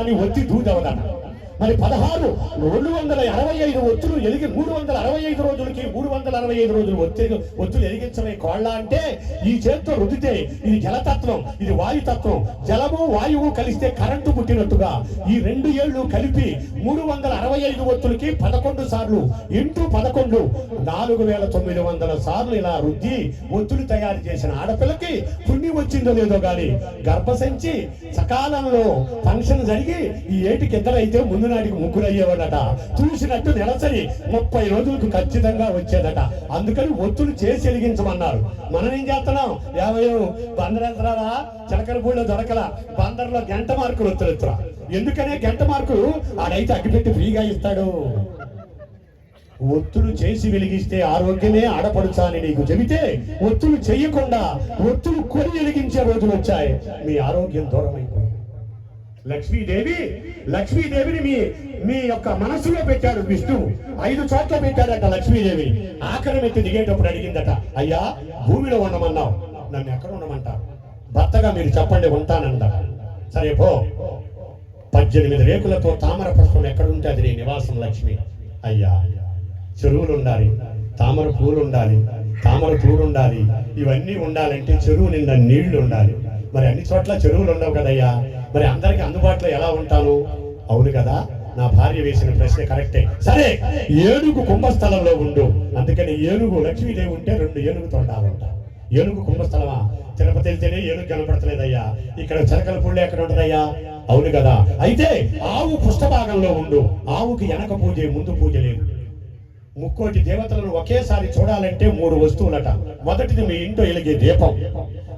అని ఒత్తి దూదవదట మరి పదహారు రెండు వందల అరవై ఐదు ఒత్తులు ఎలిగి మూడు వందల అరవై ఐదు రోజులకి మూడు వందల అరవై ఐదు రోజులు ఒత్తి ఒత్తులు ఎలిగించమే కోళ్ళ అంటే ఈ చేత్తో రుద్దితే ఇది జలతత్వం ఇది వాయుతత్వం. జలము వాయువు కలిస్తే కరెంటు పుట్టినట్టుగా ఈ రెండు ఏళ్ళు కలిపి మూడు వందల అరవై ఐదు ఒత్తులకి పదకొండు సార్లు ఇంటూ పదకొండు. నాలుగు వేల తొమ్మిది వందల సార్లు ఇలా రుద్ది ఒత్తులు తయారు చేసిన ఆడపిల్లకి పుణ్యం వచ్చిందో లేదో గాని గర్భసంచి సకాలంలో ఫంక్షన్ జరిగి ఈ ఏటికి ఇద్దరైతే ముందు నాటికి ముగ్గురయ్యేవాడట. చూసినట్టు నెలసరి ముప్పై రోజులకు ఖచ్చితంగా వచ్చేదట. అందుకని ఒత్తులు చేసి వెలిగించమన్నారు. మనం ఏం చేస్తున్నాం? యాభై బందరెత్తరావా చిలకలపూడిలో దొరకల. బందర్లో గంట మార్కులు ఒత్తులెత్తురా ఎందుకనే గంట మార్కులు? ఆడైతే అగ్గిపెట్టి ఫ్రీగా ఇస్తాడు. ఒత్తులు చేసి వెలిగిస్తే ఆరోగ్యమే ఆడపడుచాని నీకు చెబితే ఒత్తులు చెయ్యకుండా ఒత్తులు కొని వెలిగించే రోజులు వచ్చాయి. మీ ఆరోగ్యం దూరమైపోయింది లక్ష్మీదేవి లక్ష్మీదేవిని మీ మీ యొక్క మనసులో పెట్టాడు విష్ణువు ఐదు చోట్ల పెట్టాడట లక్ష్మీదేవి. ఆఖరి మెత్తి దిగేటప్పుడు అడిగిందట అయ్యా భూమిలో ఉండమన్నావు. నన్ను ఎక్కడ ఉండమంటారు? భర్తగా మీరు చెప్పండి ఉంటానంట. సరే పో. పద్దెనిమిది రేకులతో తామర పుష్పం ఎక్కడ ఉంటే అది నీ నివాసం లక్ష్మి. అయ్యా చెరువులు ఉండాలి తామర పూలు ఉండాలి తామర పూలు ఉండాలి ఇవన్నీ ఉండాలంటే చెరువు నిండా నీళ్ళు ఉండాలి. మరి అన్ని చోట్ల చెరువులు ఉండవు కదయ్యా. మరి అందరికి అందుబాటులో ఎలా ఉంటాను అవును కదా? నా భార్య వేసిన ప్రశ్న కరెక్టే. సరే ఏనుగు కుంభస్థలంలో ఉండు. అందుకని ఏనుగు లక్ష్మీదేవి ఉంటే రెండు ఏనుగు తొండాలంట ఏనుగు కుంభస్థలమా? తిరుపతి వెళ్తేనే ఏనుగు కనపడతలేదయ్యా. ఇక్కడ చిలకల పుళ్ళు ఎక్కడ ఉంటుందయ్యా? అవును కదా? అయితే ఆవు పుష్పభాగంలో ఉండు. ఆవుకి వెనక పూజ ముందు పూజ లేదు. ముక్కోటి దేవతలను ఒకేసారి చూడాలంటే మూడు వస్తువులట. మొదటిది మీ ఇంట్లో ఎలిగే దీపం.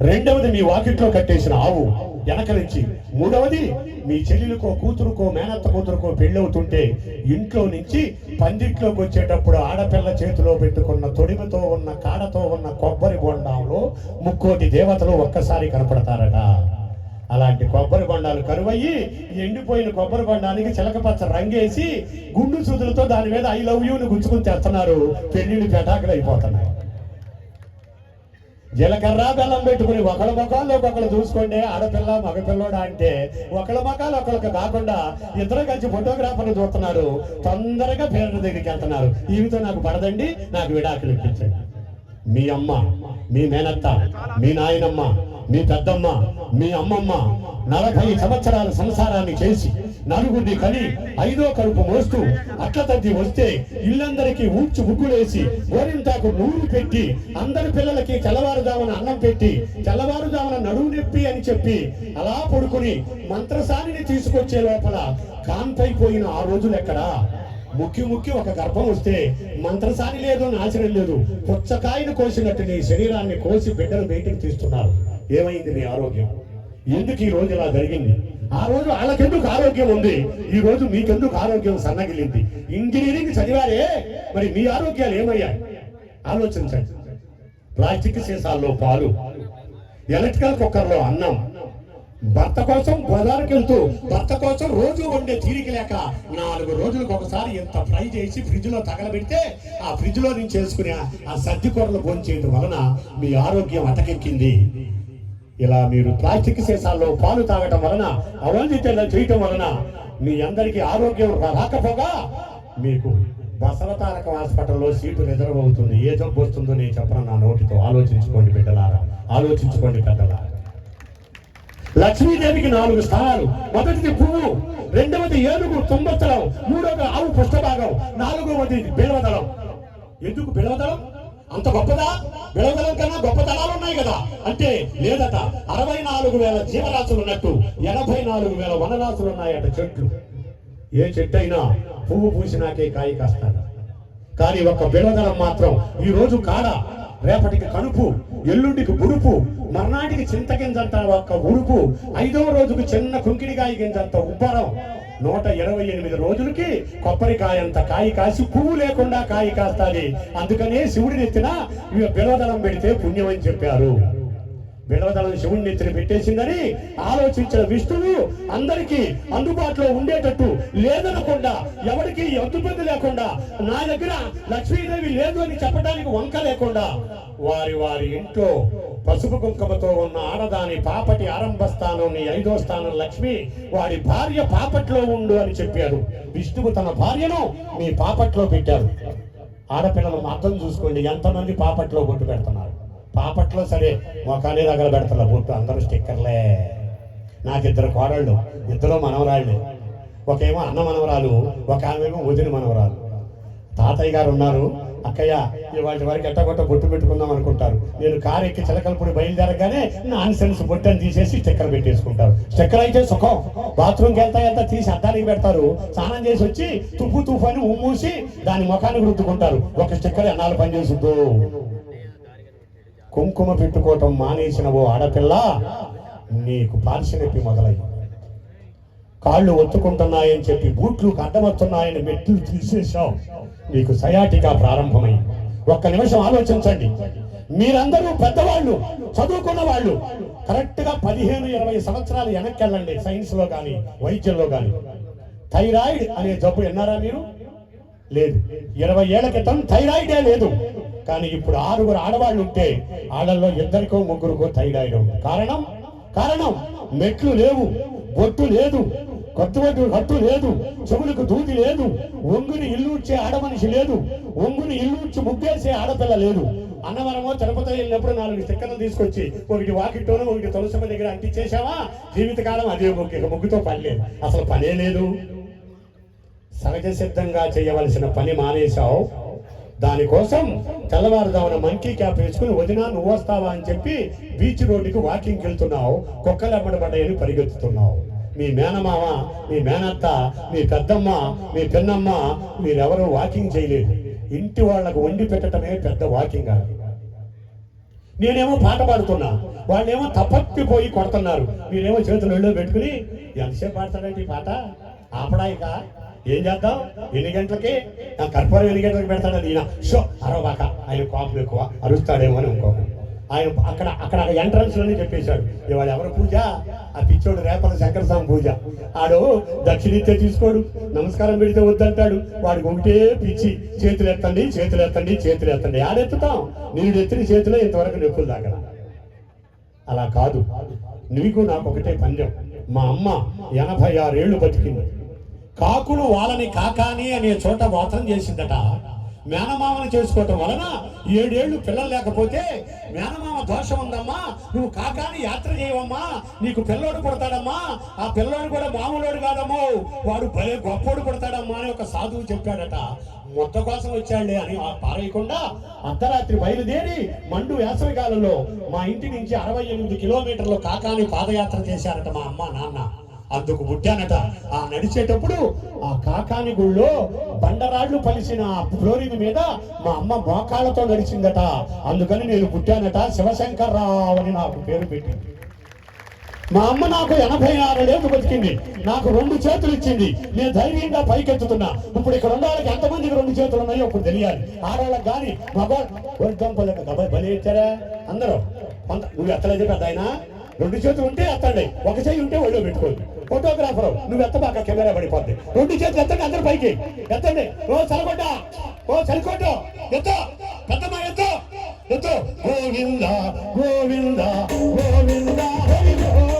రెండవది మీ వాకిట్లో కట్టేసిన ఆవు. వెనకలించి మూడవది మీ చెల్లెలకో కూతురుకో మేనత్త కూతురుకో పెళ్ళవుతుంటే ఇంట్లో నుంచి పందిట్లోకి వచ్చేటప్పుడు ఆడపిల్ల చేతిలో పెట్టుకున్న తొడిమతో ఉన్న కాడతో ఉన్న కొబ్బరి బొండంలో ముక్కోటి దేవతలు ఒక్కసారి కనపడతారట. అలాంటి కొబ్బరి బొండాలు కరువయ్యి ఎండిపోయిన కొబ్బరి బొండానికి చిలకపచ్చ రంగేసి గుండు చూదులతో దాని మీద ఐ లవ్ యూని గుచ్చుకుని తెస్తున్నారు. పెళ్ళిళ్ళు పెటాకులు అయిపోతున్నాయి జీలకర్ర బెల్లం పెట్టుకుని ఒకళ్ళ ముఖాల్లో ఒకళ్ళు చూసుకోండి ఆడపిల్ల మగపిల్లోడా అంటే ఒకళ్ళ ముఖాలు ఒకళ్ళకి కాకుండా ఇద్దరు కలిసి ఫోటోగ్రాఫర్లు చూస్తున్నారు. తొందరగా పేరు దగ్గరికి వెళ్తున్నారు. ఈవితో నాకు పడదండి నాకు విడాకులు ఇప్పించండి. మీ అమ్మ మీ మేనత్త మీ నాయనమ్మ మీ పెద్దమ్మ మీ అమ్మమ్మ నలభై సంవత్సరాల సంసారాన్ని చేసి నలుగురిని కని ఐదో కడుపు మోస్తూ అట్ల తద్ది వస్తే ఇల్లందరికీ ఊడ్చి ముగ్గులేసి గోరింటాకు నూరు పెట్టి అందరి పిల్లలకి తెల్లవారుజామున అన్నం పెట్టి తెల్లవారుజామున నడువు నొప్పి అని చెప్పి అలా పడుకుని మంత్రసానిని తీసుకొచ్చే లోపల కాంతైపోయిన ఆ రోజులు ఎక్కడా? ముక్కి ముక్కి ఒక గర్భం వస్తే మంత్రసాని లేదు నాశనం లేదు పుచ్చకాయను కోసినట్టు నీ శరీరాన్ని కోసి బిడ్డలు బయటికి తీస్తున్నారు. ఏమైంది నీ ఆరోగ్యం? ఎందుకు ఈ రోజు ఇలా జరిగింది? ఆ రోజు వాళ్ళకెందుకు ఆరోగ్యం ఉంది? ఈ రోజు మీకెందుకు ఆరోగ్యం సన్నగిలింది? ఇంజనీరింగ్ చదివారే మరి మీ ఆరోగ్యాలు ఏమయ్యాయి? ఆలోచించండి. ప్లాస్టిక్ సీసాల్లో పాలు ఎలక్ట్రికల్ కుక్కర్లో అన్నం భర్త కోసం బజారుకి వెళ్తూ భర్త కోసం రోజు వండే తీరిక లేక నాలుగు రోజులకు ఒకసారి ఇంత ఫ్రై చేసి ఫ్రిడ్జ్లో తగలబెడితే ఆ ఫ్రిడ్జ్లో నుంచి చేసుకునే ఆ సర్ది కూరలు భోంచేయడం వలన మీ ఆరోగ్యం అటకెక్కింది. ఇలా మీరు ప్లాస్టిక్ సీసాల్లో పాలు తాగటం వలన అవందితలు చేయటం వలన మీ అందరికీ ఆరోగ్యం రాకపోగా మీకు బసవతారక హాస్పిటల్లో సీటు రిజర్వ్ అవుతుంది ఏ జబ్బు వస్తుందో నేను చెప్పను. నా నోటితో ఆలోచించుకోండి బిడ్డలారా. ఆలోచించుకోండి పెద్దలారా. లక్ష్మీదేవికి నాలుగు స్థానాలు. మొదటిది పువ్వు రెండవది ఏనుగు తుంబత్తలం మూడవది ఆవు పుష్పభాగం నాలుగవది బిలవదళం. ఎందుకు బిలవదళం? అంత గొప్పదా? విడవగలం కన్నా గొప్ప దళాలు ఉన్నాయి కదా. అంటే లేదట అరవై నాలుగు వేల జీవరాశులు ఉన్నట్టు ఎనభై నాలుగు వేల వనరాశులు ఉన్నాయట చెట్లు. ఏ చెట్టు అయినా పువ్వు పూసినాకే కాయ కాస్తాడు కానీ ఒక బిడదలం మాత్రం ఈ రోజు కాడ రేపటికి కనుపు ఎల్లుండికి ఉడుపు మర్నాటికి చింతగింజంత ఒక ఉడుపు ఐదవ రోజుకు చిన్న కుంకిడికాయ గింజంత ఉబ్బరం. నూట ఇరవై ఎనిమిది రోజులకి కొబ్బరికాయంత కాయ కాసి పువ్వు లేకుండా కాయ కాస్తాది. అందుకనే శివుడిని ఎత్తిన బిలవదళం పెడితే పుణ్యం అని చెప్పారు. బిడవదలను శివుణ్ణి ఎత్తిన పెట్టేసిందని ఆలోచించిన విష్ణువు అందరికీ అందుబాటులో ఉండేటట్టు లేదనకుండా ఎవరికి అందుబంది లేకుండా నా దగ్గర లక్ష్మీదేవి లేదు అని చెప్పడానికి వంక లేకుండా వారి వారి ఇంట్లో పసుపు కుంకుమతో ఉన్న ఆడదాని పాపటి ఆరంభ స్థానం నీ ఐదో స్థానం లక్ష్మి వాడి భార్య పాపట్లో ఉండు అని చెప్పారు విష్ణువు తన భార్యను మీ పాపట్లో పెట్టారు ఆడపిల్లలు అర్థం చూసుకోండి ఎంతమంది పాపట్లో బొట్టు పెడుతున్నారు? పాపట్లో సరే మొఖాన్ని దగ్గర పెడతారు బొట్టు అందరూ స్టిక్కర్లే. నాకు ఇద్దరు కోడళ్ళు ఇద్దరు మనవరాళ్ళే. ఒకేమో అన్న మనవరాలు ఒక ఆమెమో వదిన మనవరాలు. తాతయ్య గారు ఉన్నారు అక్కయ్య వాటి వరకు ఎట్టగొట్ట బొట్టు పెట్టుకుందాం అనుకుంటారు. నేను కారు ఎక్కి చిలకలపూడి బయలుదేరగానే నాన్ సెన్స్ బొట్టని తీసేసి స్టెక్కర్ పెట్టేసుకుంటారు. స్టెక్కర్ అయితే సుఖం. బాత్రూమ్కి వెళ్తా వెళ్తా తీసి అద్దానికి పెడతారు. స్నానం చేసి వచ్చి తుప్పు తుప్పు అని ఉమ్మూసి దాని ముఖానికి రుద్దుకుంటారు ఒక స్టిక్కర్ ఎన్నాళ్ళు పనిచేసుద్దు కుంకుమ పెట్టుకోవటం మానేసిన ఓ ఆడపిల్ల నీకు పార్శ్వనొప్పి మొదలయ్యి కాళ్ళు ఒత్తుకుంటున్నాయని చెప్పి బూట్లు అడ్డమవుతున్నాయని మెట్లు తీసేసావు నీకు సయాటిగా ప్రారంభమైంది ఒక్క నిమిషం ఆలోచించండి. మీరందరూ పెద్దవాళ్ళు చదువుకున్న వాళ్ళు కరెక్ట్గా పదిహేను ఇరవై సంవత్సరాలు వెనక్కి వెళ్ళండి సైన్స్లో కానీ వైద్యంలో కానీ థైరాయిడ్ అనే జబ్బు విన్నారా మీరు? లేదు. ఇరవై ఏళ్ళ క్రితం థైరాయిడే లేదు. కానీ ఇప్పుడు ఆరుగురు ఆడవాళ్ళు ఉంటే ఆడల్లో ఇద్దరికో ముగ్గురుకో థైరాయిడ్ ఉంది. కారణం? కారణం మెట్లు లేవు బొట్టు లేదు. కట్టుబట్టు కట్టు లేదు చెవులకు దూది లేదు ఒంగుని ఇల్లుడ్చే ఆడమనిషి లేదు ఒంగుని ఇల్లుచ్చి ముగ్గేసే ఆడపిల్ల లేదు. అన్నవరమో తిరుపతి వెళ్ళినప్పుడు నాలుగు స్టిక్కర్లు తీసుకొచ్చి ఒకటి వాకిట్లోనూ ఒకటి తులసమ్మ దగ్గర అంటించేసావా జీవితకాలం అదే ముగ్గు ముగ్గుతో పని లేదు. అసలు పనే లేదు. సహజ సిద్ధంగా చేయవలసిన పని మానేశావు. దానికోసం తెల్లవారుదామున మంకీ క్యాప్ వేసుకుని వదినా నువ్వు వస్తావా అని చెప్పి బీచ్ రోడ్డుకి వాకింగ్కి వెళ్తున్నావు. కుక్కలు అమ్మడబడ్డాయని పరిగెత్తుతున్నావు. మీ మేనమామ మీ మేనత్త మీ పెద్దమ్మ మీ పిన్నమ్మ మీరెవరూ వాకింగ్ చేయలేదు. ఇంటి వాళ్ళకు వండి పెట్టడమే పెద్ద వాకింగ్ కాదు. నేనేమో పాట పాడుతున్నా వాళ్ళేమో తప్పట్టిపోయి కొడుతున్నారు. మీరేమో చేతులు ఒళ్ళో పెట్టుకుని ఎంతసేపు పాడతాడండి పాట? పాట ఆపడాయిక ఏం చేద్దాం? ఎన్ని గంటలకి? నా కర్పూరం ఎన్ని గంటలకు పెడతాడని ఈయన? షో అరవాక ఆయన కోపం ఎక్కువ అరుస్తాడేమో అని ఇంకోపం ఆయన అక్కడ అక్కడ ఎంట్రన్స్లోనే చెప్పేశాడు ఇవాళ ఎవరు పూజ? ఆ పిచ్చోడు రేపల శంకర స్వామి పూజ. ఆడు దక్షిణిత్తే తీసుకోడు నమస్కారం పెడితే వద్దంటాడు. వాడికి ఒకటే పిచ్చి చేతులు ఎత్తండి చేతులు ఎత్తండి చేతులు ఎత్తండి ఆడెత్తుతాం. నీడు ఎత్తిన చేతిలో ఇంతవరకు నొప్పులు దాకా అలా కాదు. నీకు నాకు ఒకటే పందెం. మా అమ్మ ఎనభై ఆరేళ్ళు బతికింది. కాకులు వాళ్ళని కాకాని అనే చోట వాతం చేసిందట. మేనమామను చేసుకోవటం వలన ఏడేళ్ళు పిల్లలు లేకపోతే మేనమామ దోషం ఉందమ్మా. నువ్వు కాకాని యాత్ర చేయవమ్మా. నీకు పిల్లోడు పుడతాడమ్మా. ఆ పిల్లోడు కూడా మామూలోడు కాదమ్మో. వాడు భలే గొప్పోడు పుడతాడమ్మా అని ఒక సాధువు చెప్పాడట. మొత్త కోసం వచ్చాడులే అని పారేయకుండా అర్ధరాత్రి బయలుదేరి మండు వేసవికాలంలో మా ఇంటి నుంచి అరవై ఎనిమిది కిలోమీటర్లు కాకాని పాదయాత్ర చేశారట మా అమ్మ నాన్న. అందుకు పుట్టానట ఆ నడిచేటప్పుడు ఆ కాకాని గుళ్ళో బండరాళ్ళు పలిసిన ఆ ఫ్లోరింగ్ మీద మా అమ్మ మోకాళ్ళతో నడిచిందట. అందుకని నేను పుట్టానట శివశంకర్రావు అని నాకు పేరు పెట్టింది. మా అమ్మ నాకు ఎనభై ఆరు ఏళ్ళు బతికింది. నాకు రెండు చేతులు ఇచ్చింది. నేను ధైర్యంగా పైకెత్తుతున్నా. ఇప్పుడు ఇక్కడ ఉన్న వాళ్ళకి ఎంతమందికి రెండు చేతులు ఉన్నాయో ఇప్పుడు తెలియాలి. ఆడవాళ్ళకి కానీ మగవాళ్ళకి గబాయి బలి ఇచ్చారా అందరూ. కొంత నువ్వు ఎత్తలేదు పెద్ద ఆయన. రెండు చేతులు ఉంటే ఎత్తండి. ఒక చేయి ఉంటే ఒళ్ళో పెట్టుకోండి. ఫోటోగ్రాఫర్ నువ్వు ఎత్తబాక కెమెరా పడిపోద్ది. రెండు చేతులు ఎత్తండి అందరు పైకి. ఎత్తండి. ఓ చలకొట్ట ఓ చలికొట్ట ఎత్త. పెద్దమ్మ ఎత్తు. ఎత్తు. గోవింద గోవింద గోవింద హరి గోవింద.